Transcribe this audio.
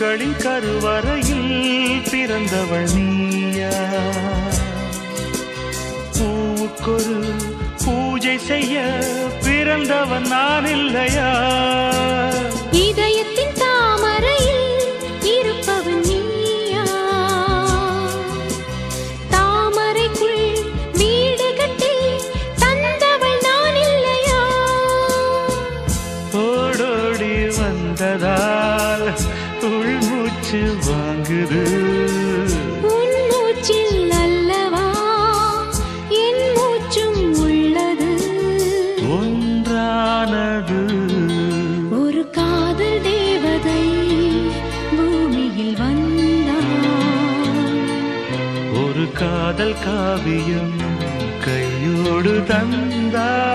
பூக்களின் கருவறையில் பிறந்தவள் நீயா. பூவுக்கொரு பூஜை செய்ய பிறந்தவன் நான் இல்லையா? இதயத்தின் தாமரையில் இருப்பவன் நீயா. தாமரைக்குள் வீடு கட்டி தந்தவள் நான் இல்லையா? ஓடோடி வந்ததால் உள்மூச்சு வாங்குது. உன் மூச்சில் அல்லவா? என் மூச்சும் உள்ளது. ஒன்றானது. ஒரு காதல் தேவதை பூமியில் வந்தாள் ஒரு காதல் காவியம் கையோடு தந்தார்.